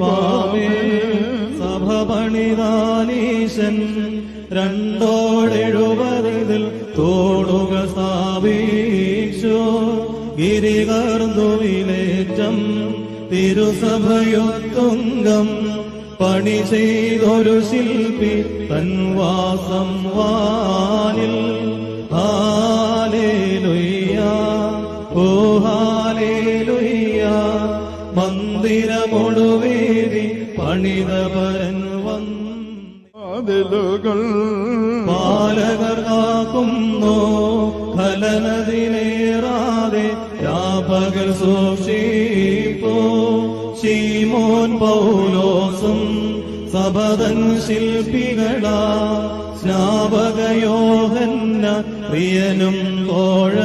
പാവേ സഭ പണിതാനീശൻ രണ്ടോടെഴുപതിൽ തോടുക സാവീശു ഗിരികർന്നുവിലേറ്റം തിരുസഭയൊത്തുങ്കം പണി ചെയ്തൊരു ശില്പി തൻവാസം വാനിൽ. ഹാലേലുയ്യ ഓ ഹാലേലുയ്യ പണിതപരൻ വന്ന് അതിലുകൾ പാലകർ കാക്കുന്നു ഫലനതിനേറാതെ രാപകൽ സൂക്ഷിപ്പോ. ശീമോൻ പൗലോസും സബദൻ ശില്പികളാ. സ്നാപകയോഹന്ന പ്രിയനും തോഴ